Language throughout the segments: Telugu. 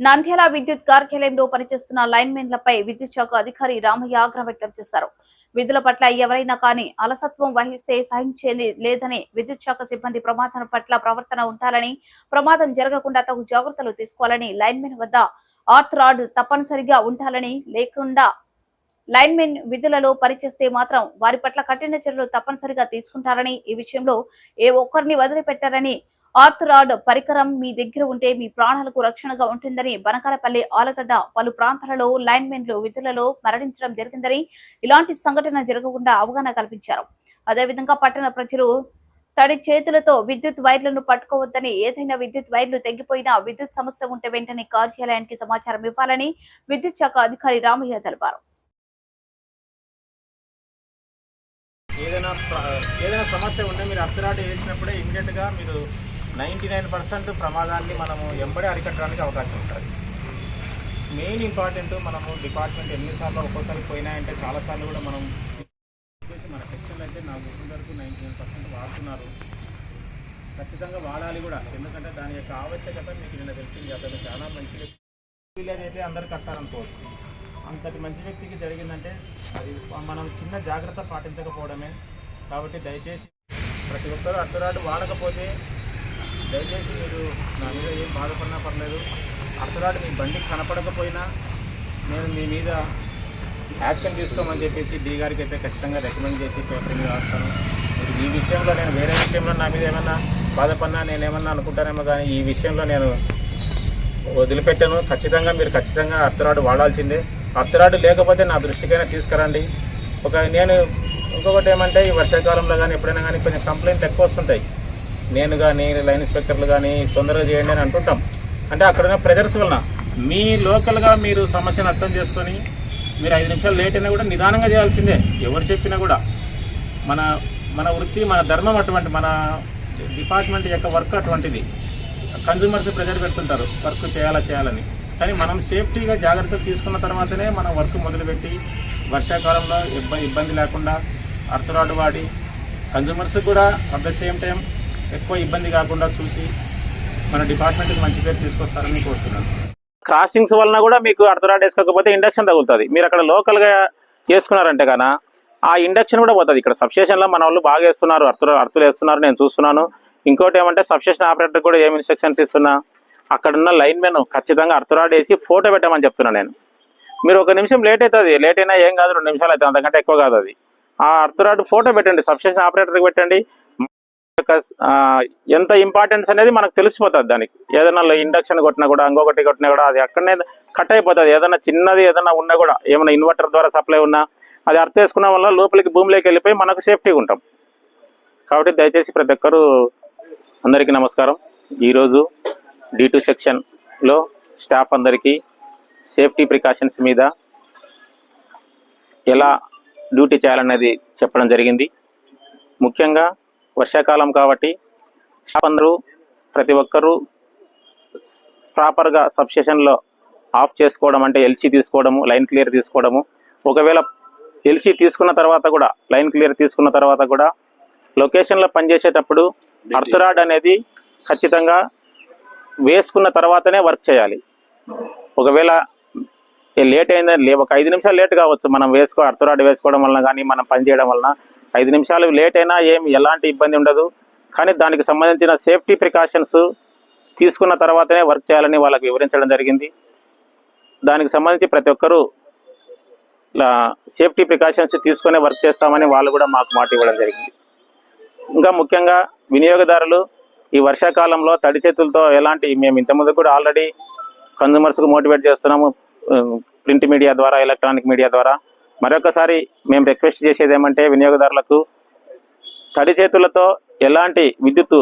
నంద్యాల విద్యుత్ కార్యాలయంలో పనిచేస్తున్న లైన్మెన్లపై విద్యుత్ శాఖ అధికారి రామయ్య ఆగ్రహం వ్యక్తం చేశారు. విధుల పట్ల ఎవరైనా కానీ అలసత్వం వహిస్తే సహించేది లేదని విద్యుత్ శాఖ సిబ్బంది ప్రమాదం పట్ల ప్రవర్తన ఉండాలని ప్రమాదం జరగకుండా తగు జాగ్రత్తలు తీసుకోవాలని లైన్మెన్ వద్ద ఆర్త్ రాడ్ తప్పనిసరిగా ఉండాలని లేకుండా లైన్మెన్ విధులలో పనిచేస్తే మాత్రం వారి పట్ల కఠిన చర్యలు తప్పనిసరిగా తీసుకుంటారని ఈ విషయంలో ఏ ఒక్కరిని వదిలిపెట్టారని ఆర్థరాడ్ పరికరం మీ దగ్గర ఉంటే మీ ప్రాణాలకు రక్షణగా ఉంటుందని బనకారపల్లి ఆలగడ్డ పలు ప్రాంతాలలో లైన్మెన్లు విధులలో మరణించడం జరిగిందని ఇలాంటి సంఘటన జరగకుండా అవగాహన కల్పించారు. అదేవిధంగా పట్టణ ప్రజలు తడి చేతులతో విద్యుత్ వైర్లను పట్టుకోవద్దని ఏదైనా విద్యుత్ వైర్లు తెగిపోయినా విద్యుత్ సమస్య ఉంటే వెంటనే కార్యాలయానికి సమాచారం ఇవ్వాలని విద్యుత్ శాఖ అధికారి రామయ్య తెలిపారు. ఏదైనా ఏదైనా సమస్య ఉంటే మీరు అర్ధరాటు చేసినప్పుడే ఇమీడియట్గా మీరు నైంటీ నైన్ పర్సెంట్ ప్రమాదాన్ని మనము ఎంబడే అరికట్టడానికి అవకాశం ఉంటుంది. మెయిన్ ఇంపార్టెంట్ మనము డిపార్ట్మెంట్ ఎన్నిసార్లు ఒక్కోసారి పోయినాయంటే చాలాసార్లు కూడా మనం చేసి మన సెక్షన్లో అయితే నాకు గుర్తు వరకు నైంటీ నైన్ పర్సెంట్ వాడుతున్నారు. ఖచ్చితంగా వాడాలి కూడా. ఎందుకంటే దాని యొక్క ఆవశ్యకత మీకు నిన్న తెలిసింది అతను చాలా మంచి వ్యక్తి విలేజ్ అయితే అందరు కట్టాలనుకోవచ్చు అంతటి మంచి వ్యక్తికి జరిగిందంటే అది మనం చిన్న జాగ్రత్త పాటించకపోవడమే. కాబట్టి దయచేసి ప్రతి ఒక్కరూ అర్ధరాటు వాడకపోతే దయచేసి మీరు నా మీద ఏం బాధపడినా పర్లేదు. అర్థరాడు మీ బండి కనపడకపోయినా నేను మీ మీద యాక్షన్ తీసుకోమని చెప్పేసి డీ గారికి అయితే ఖచ్చితంగా రికమెండ్ చేసి పేపర్ మీద రాస్తాను ఈ విషయంలో నేను వేరే విషయంలో నా మీద ఏమన్నా బాధపడినా నేను ఏమన్నా అనుకుంటానేమో కానీ ఈ విషయంలో నేను వదిలిపెట్టాను. ఖచ్చితంగా మీరు ఖచ్చితంగా అర్ధరాడు వాడాల్సిందే. అర్ధరాడు లేకపోతే నా దృష్టికైనా తీసుకురండి. ఒక నేను ఇంకొకటి ఏమంటే ఈ వర్షాకాలంలో కానీ ఎప్పుడైనా కానీ కొంచెం కంప్లైంట్లు ఎక్కువ వస్తుంటాయి. నేను కానీ లైన్ ఇన్స్పెక్టర్లు కానీ తొందరగా చేయండి అని అంటుంటాం. అంటే అక్కడ ఉన్న ప్రెజర్స్ వలన మీ లోకల్గా మీరు సమస్యను అర్థం చేసుకొని మీరు ఐదు నిమిషాలు లేట్ అయినా కూడా నిదానంగా చేయాల్సిందే. ఎవరు చెప్పినా కూడా మన మన వృత్తి మన ధర్మం అటువంటి మన డిపార్ట్మెంట్ యొక్క వర్క్ అటువంటిది. కన్జ్యూమర్స్ ప్రెజర్ పెడుతుంటారు. వర్క్ చేయాలా చేయాలని. కానీ మనం సేఫ్టీగా జాగ్రత్తలు తీసుకున్న తర్వాతనే మనం వర్క్ మొదలుపెట్టి వర్షాకాలంలో ఇబ్బంది ఇబ్బంది లేకుండా అర్థరాడు వాడి. కన్జ్యూమర్స్ కూడా అట్ ద సేమ్ టైం ఎక్కువ ఇబ్బంది కాకుండా చూసి మన డిపార్ట్మెంట్కి మంచి పేరు తీసుకొస్తారని కోరుతున్నాను. క్రాసింగ్స్ వలన కూడా మీకు అర్ధరాట్ వేసుకోకపోతే ఇండక్షన్ తగులుతుంది. మీరు అక్కడ లోకల్గా చేసుకున్నారంటే కానా ఆ ఇండక్షన్ కూడా పోతుంది. ఇక్కడ సబ్స్టేషన్లో మన వాళ్ళు బాగా వేస్తున్నారు అర్థులు అర్థులు వేస్తున్నారు నేను చూస్తున్నాను. ఇంకోటి ఏమంటే సబ్స్టేషన్ ఆపరేటర్ కూడా ఏం ఇన్స్ట్రక్షన్స్ ఇస్తున్నా? అక్కడున్న లైన్ మెన్ ఖచ్చితంగా అర్థరాడ్ వేసి ఫోటో పెట్టమని చెప్తున్నా నేను. మీరు ఒక నిమిషం లేట్ అవుతుంది. లేట్ అయినా ఏం కాదు రెండు నిమిషాలు అవుతుంది. అంతకంటే ఎక్కువ కాదు అది. ఆ అర్థరాడు ఫోటో పెట్టండి. సబ్స్టేషన్ ఆపరేటర్కి పెట్టండి. ఎంత ఇంపార్టెన్స్ అనేది మనకు తెలిసిపోతుంది దానికి. ఏదైనా ఇండక్షన్ కొట్టినా కూడా ఇంకొకటి కొట్టినా కూడా అది అక్కడనే కట్ అయిపోతుంది. ఏదైనా చిన్నది ఏదైనా ఉన్నా కూడా ఏమైనా ఇన్వర్టర్ ద్వారా సప్లై ఉన్నా అది అర్థం వేసుకున్న వల్ల లోపలికి భూమిలోకి వెళ్ళిపోయి మనకు సేఫ్టీగా ఉంటాం. కాబట్టి దయచేసి ప్రతి ఒక్కరూ అందరికీ నమస్కారం. ఈరోజు డి టూ సెక్షన్లో స్టాఫ్ అందరికీ సేఫ్టీ ప్రికాషన్స్ మీద ఎలా డ్యూటీ చేయాలనేది చెప్పడం జరిగింది. ముఖ్యంగా వర్షాకాలం కాబట్టి స్టాఫ్ అందరూ ప్రతి ఒక్కరూ ప్రాపర్గా సబ్స్టేషన్లో ఆఫ్ చేసుకోవడం అంటే ఎల్సీ తీసుకోవడము లైన్ క్లియర్ తీసుకోవడము. ఒకవేళ ఎల్సీ తీసుకున్న తర్వాత కూడా లైన్ క్లియర్ తీసుకున్న తర్వాత కూడా లొకేషన్లో పనిచేసేటప్పుడు అర్థరాడ్ అనేది ఖచ్చితంగా వేసుకున్న తర్వాతనే వర్క్ చేయాలి. ఒకవేళ లేట్ అయిందని ఒక ఐదు నిమిషాలు లేట్ కావచ్చు మనం వేసుకో అర్థరాడ్ వేసుకోవడం వలన కానీ మనం పని చేయడం వలన ఐదు నిమిషాలు లేట్ అయినా ఏం ఎలాంటి ఇబ్బంది ఉండదు. కానీ దానికి సంబంధించిన సేఫ్టీ ప్రికాషన్స్ తీసుకున్న తర్వాతనే వర్క్ చేయాలని వాళ్ళకి వివరించడం జరిగింది. దానికి సంబంధించి ప్రతి ఒక్కరూ ఇలా సేఫ్టీ ప్రికాషన్స్ తీసుకునే వర్క్ చేస్తామని వాళ్ళు కూడా మాకు మాట ఇవ్వడం జరిగింది. ఇంకా ముఖ్యంగా వినియోగదారులు ఈ వర్షాకాలంలో తడి చేతులతో ఎలాంటి మేము ఇంతకుముందు కూడా ఆల్రెడీ కన్జ్యూమర్స్కు మోటివేట్ చేస్తున్నాము ప్రింట్ మీడియా ద్వారా ఎలక్ట్రానిక్ మీడియా ద్వారా. మరొకసారి మేము రిక్వెస్ట్ చేసేది ఏమంటే వినియోగదారులకు తడి చేతులతో ఎలాంటి విద్యుత్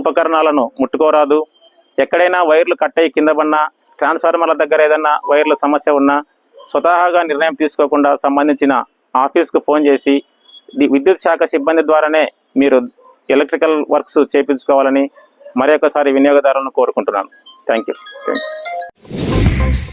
ఉపకరణాలను ముట్టుకోరాదు. ఎక్కడైనా వైర్లు కట్ అయ్యి కింద పడినా ట్రాన్స్ఫార్మర్ల దగ్గర ఏదైనా వైర్ల సమస్య ఉన్నా స్వతహాగా నిర్ణయం తీసుకోకుండా సంబంధించిన ఆఫీస్కు ఫోన్ చేసి విద్యుత్ శాఖ సిబ్బంది ద్వారానే మీరు ఎలక్ట్రికల్ వర్క్స్ చేయించుకోవాలని మరొకసారి వినియోగదారులను కోరుకుంటున్నాను. Thank you thank you